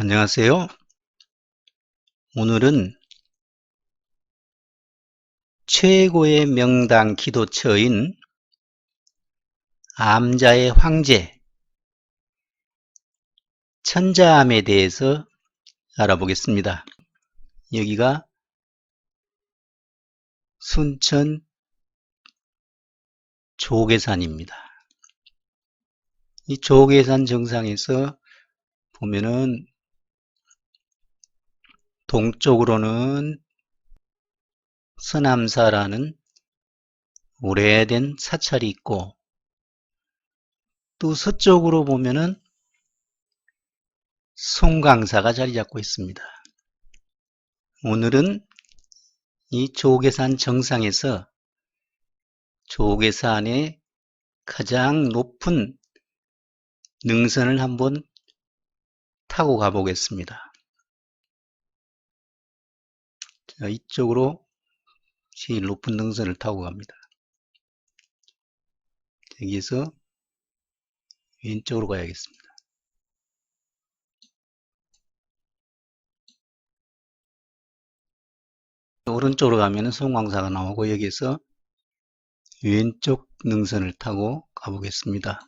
안녕하세요. 오늘은 최고의 명당 기도처인 암자의 황제 천자암에 대해서 알아보겠습니다. 여기가 순천 조계산입니다. 이 조계산 정상에서 보면은 동쪽으로는 서남사라는 오래된 사찰이 있고 또 서쪽으로 보면은 송강사가 자리 잡고 있습니다. 오늘은 이 조계산 정상에서 조계산의 가장 높은 능선을 한번 타고 가보겠습니다. 자, 이쪽으로 제일 높은 능선을 타고 갑니다. 여기에서 왼쪽으로 가야겠습니다. 오른쪽으로 가면 송광사가 나오고 여기에서 왼쪽 능선을 타고 가보겠습니다.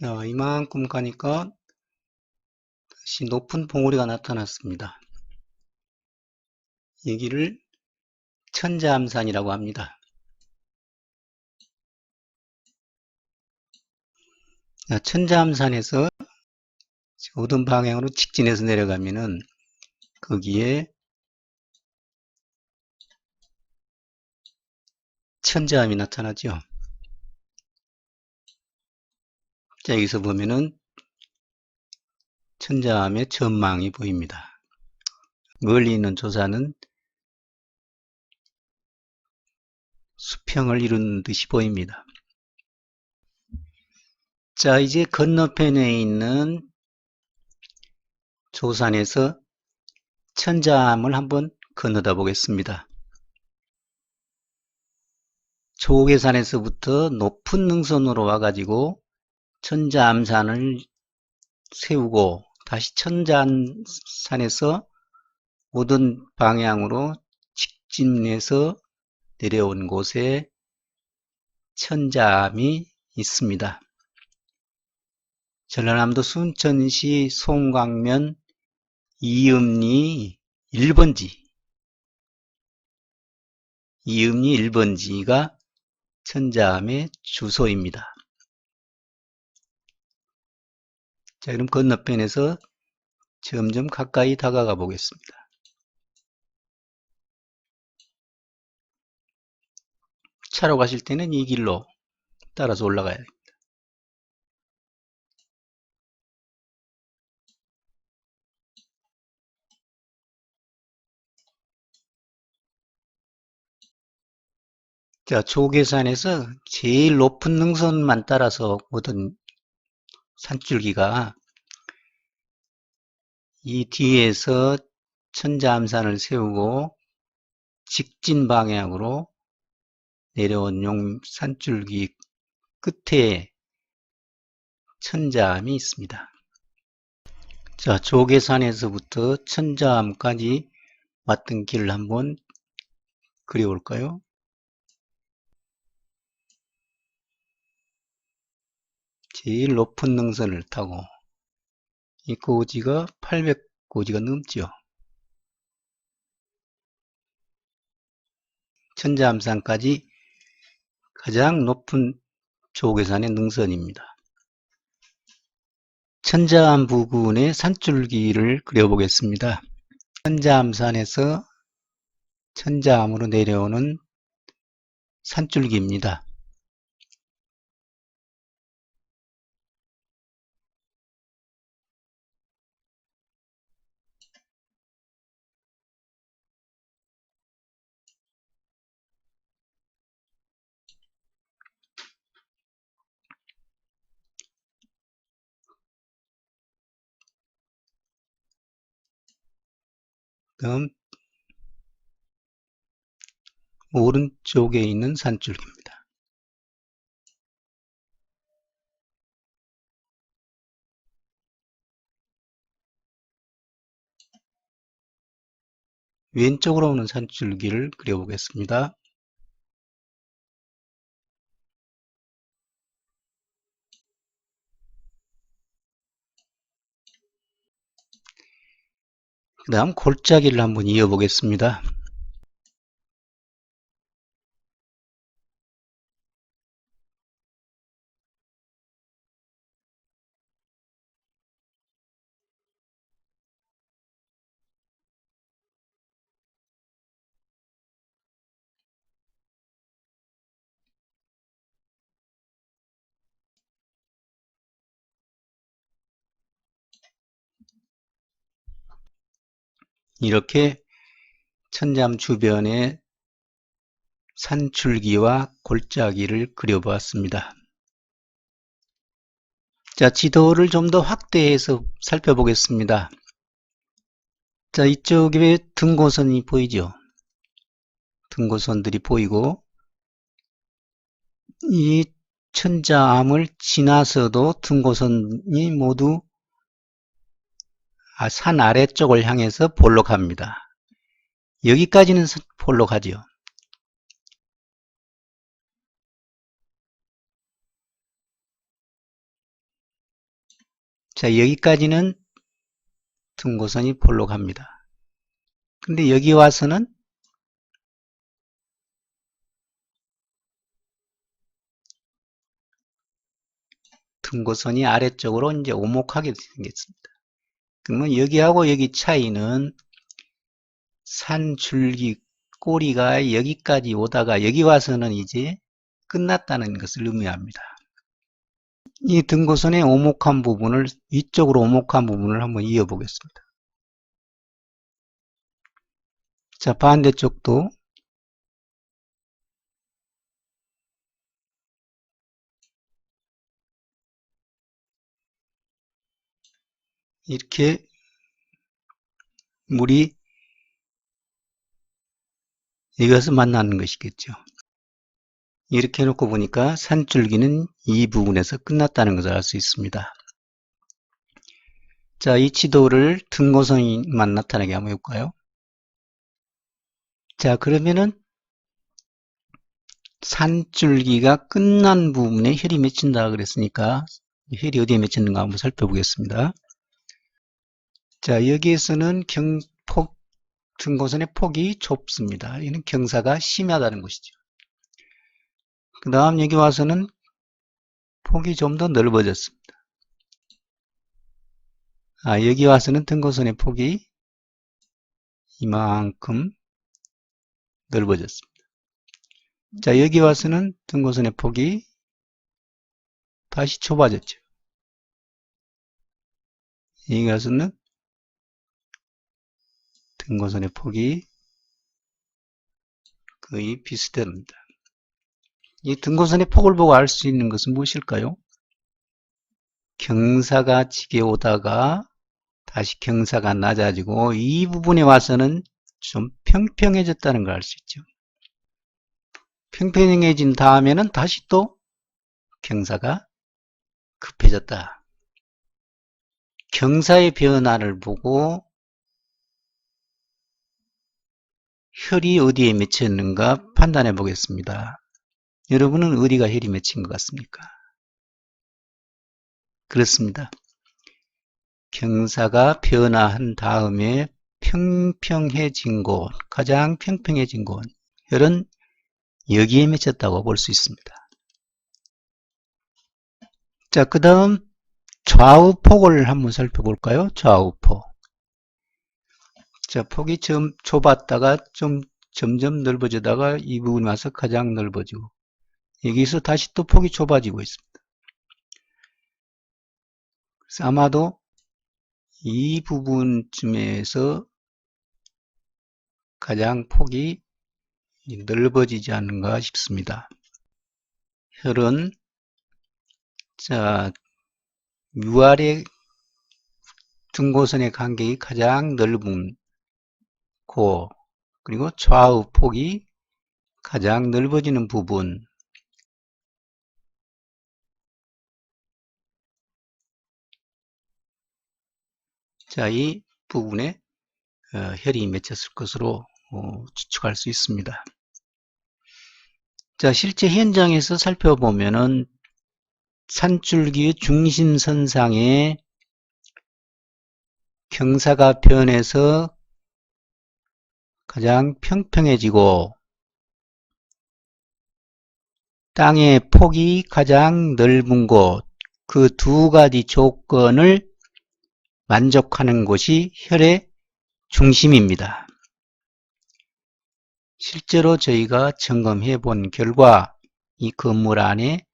자, 이만큼 가니까 다시 높은 봉우리가 나타났습니다. 여기를 천자암산이라고 합니다. 자, 천자암산에서 어떤 방향으로 직진해서 내려가면은 거기에 천자암이 나타나죠. 자, 여기서 보면은 천자암의 전망이 보입니다. 멀리 있는 조사는 수평을 이룬 듯이 보입니다. 자, 이제 건너편에 있는 조산에서 천자암을 한번 건너다 보겠습니다. 조계산에서부터 높은 능선으로 와가지고 천자암산을 세우고 다시 천자암산에서 오던 방향으로 직진해서 내려온 곳에 천자암이 있습니다. 전라남도 순천시 송광면 이음리 1번지 이음리 1번지가 천자암의 주소입니다. 자, 그럼 건너편에서 점점 가까이 다가가 보겠습니다. 차로 가실 때는 이 길로 따라서 올라가야 됩니다. 자, 조계산에서 제일 높은 능선만 따라서 오던 산줄기가 이 뒤에서 천자암산을 세우고 직진 방향으로 내려온 용 산줄기 끝에 천자암이 있습니다. 자, 조계산에서부터 천자암까지 왔던 길을 한번 그려볼까요? 제일 높은 능선을 타고 이 고지가 800고지가 넘죠. 천자암산까지 가장 높은 조계산의 능선입니다. 천자암 부근의 산줄기를 그려보겠습니다. 천자암산에서 천자암으로 내려오는 산줄기입니다. 다음 오른쪽에 있는 산줄기입니다. 왼쪽으로 오는 산줄기를 그려보겠습니다. 그 다음 골짜기를 한번 이어보겠습니다. 이렇게 천잠 주변에 산줄기와 골짜기를 그려보았습니다. 자, 지도를 좀 더 확대해서 살펴보겠습니다. 자, 이쪽에 등고선이 보이죠? 등고선들이 보이고 이 천자암을 지나서도 등고선이 모두 아, 산 아래쪽을 향해서 볼록합니다. 여기까지는 볼록하죠. 자, 여기까지는 등고선이 볼록합니다. 근데 여기 와서는 등고선이 아래쪽으로 이제 오목하게 생겼습니다. 그러면 여기하고 여기 차이는 산 줄기 꼬리가 여기까지 오다가 여기 와서는 이제 끝났다는 것을 의미합니다. 이 등고선의 오목한 부분을 위쪽으로 오목한 부분을 한번 이어보겠습니다. 자 반대쪽도 이렇게 물이 여기서 만나는 것이겠죠. 이렇게 해놓고 보니까 산줄기는 이 부분에서 끝났다는 것을 알 수 있습니다. 자, 이 지도를 등고선만 나타나게 한번 해볼까요? 자, 그러면은 산줄기가 끝난 부분에 혈이 맺힌다 그랬으니까 혈이 어디에 맺혔는가 한번 살펴보겠습니다. 자, 여기에서는 경, 폭, 등고선의 폭이 좁습니다. 이는 경사가 심하다는 것이죠. 그 다음 여기 와서는 폭이 좀 더 넓어졌습니다. 아, 여기 와서는 등고선의 폭이 이만큼 넓어졌습니다. 자, 여기 와서는 등고선의 폭이 다시 좁아졌죠. 여기 와서는 등고선의 폭이 거의 비슷합니다. 이 등고선의 폭을 보고 알 수 있는 것은 무엇일까요? 경사가 지게 오다가 다시 경사가 낮아지고 이 부분에 와서는 좀 평평해졌다는 걸 알 수 있죠. 평평해진 다음에는 다시 또 경사가 급해졌다. 경사의 변화를 보고 혈이 어디에 맺혔는가 판단해 보겠습니다. 여러분은 어디가 혈이 맺힌 것 같습니까? 그렇습니다. 경사가 변화한 다음에 평평해진 곳, 가장 평평해진 곳, 혈은 여기에 맺혔다고 볼 수 있습니다. 자, 그 다음 좌우폭을 한번 살펴볼까요? 좌우폭. 자, 폭이 좀 좁았다가 좀 점점 넓어지다가 이 부분이 와서 가장 넓어지고 여기서 다시 또 폭이 좁아지고 있습니다. 그래서 아마도 이 부분쯤에서 가장 폭이 넓어지지 않는가 싶습니다. 혈은 자 유아의 등고선의 간격이 가장 넓은 좁고 그리고 좌우 폭이 가장 넓어지는 부분 자, 이 부분에 어, 혈이 맺혔을 것으로 어, 추측할 수 있습니다. 자, 실제 현장에서 살펴보면은 산줄기의 중심선상에 경사가 변해서 가장 평평해지고 땅의 폭이 가장 넓은 곳, 그 두 가지 조건을 만족하는 곳이 혈의 중심입니다. 실제로 저희가 점검해 본 결과 이 건물 안에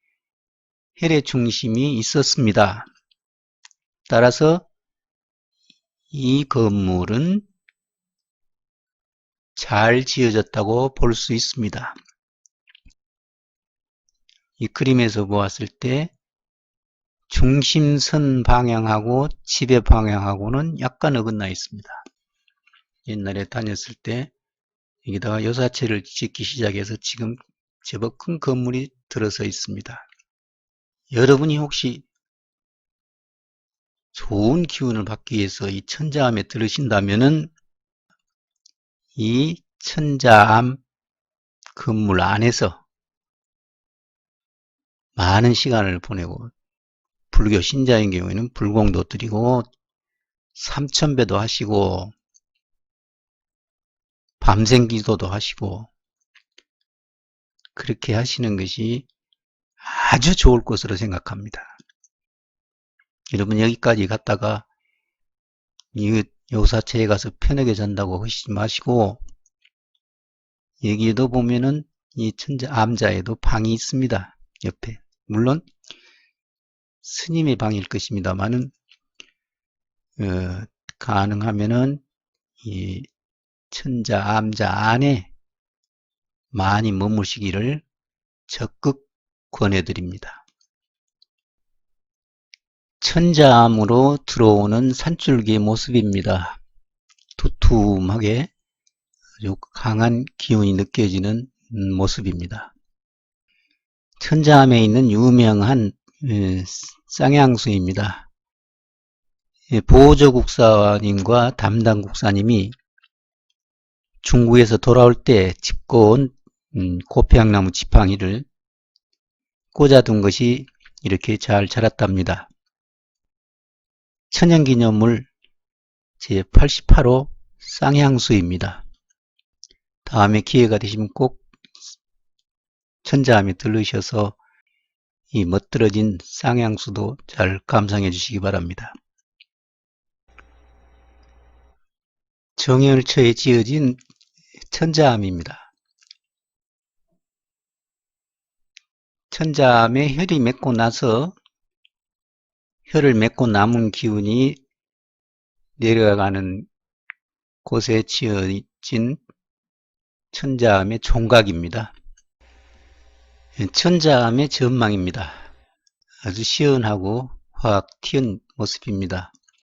혈의 중심이 있었습니다. 따라서 이 건물은 잘 지어졌다고 볼 수 있습니다. 이 그림에서 보았을 때 중심선 방향하고 지배 방향하고는 약간 어긋나 있습니다. 옛날에 다녔을 때 여기다가 요사체를 짓기 시작해서 지금 제법 큰 건물이 들어서 있습니다. 여러분이 혹시 좋은 기운을 받기 위해서 이 천자암에 들으신다면은 이 천자암 건물 안에서 많은 시간을 보내고 불교 신자인 경우에는 불공도 드리고 삼천배도 하시고 밤샘 기도도 하시고 그렇게 하시는 것이 아주 좋을 것으로 생각합니다. 여러분 여기까지 갔다가 이 요사체에 가서 편하게 잔다고 하시지 마시고 여기에도 보면은 이 천자 암자에도 방이 있습니다. 옆에 물론 스님의 방일 것입니다만은 어, 가능하면은 이 천자 암자 안에 많이 머무시기를 적극 권해드립니다. 천자암으로 들어오는 산줄기의 모습입니다. 두툼하게 아주 강한 기운이 느껴지는 모습입니다. 천자암에 있는 유명한 쌍향수입니다. 보호조 국사님과 담당 국사님이 중국에서 돌아올 때 짚고 온 고평나무 지팡이를 꽂아둔 것이 이렇게 잘 자랐답니다. 천연기념물 제88호 쌍향수입니다. 다음에 기회가 되시면 꼭 천자암에 들르셔서 이 멋들어진 쌍향수도 잘 감상해 주시기 바랍니다. 정열처에 지어진 천자암입니다. 천자암에 혈이 맺고 나서 혈을 맺고 남은 기운이 내려가는 곳에 지어진 천자암의 총각입니다. 천자암의 전망입니다. 아주 시원하고 확 튀은 모습입니다.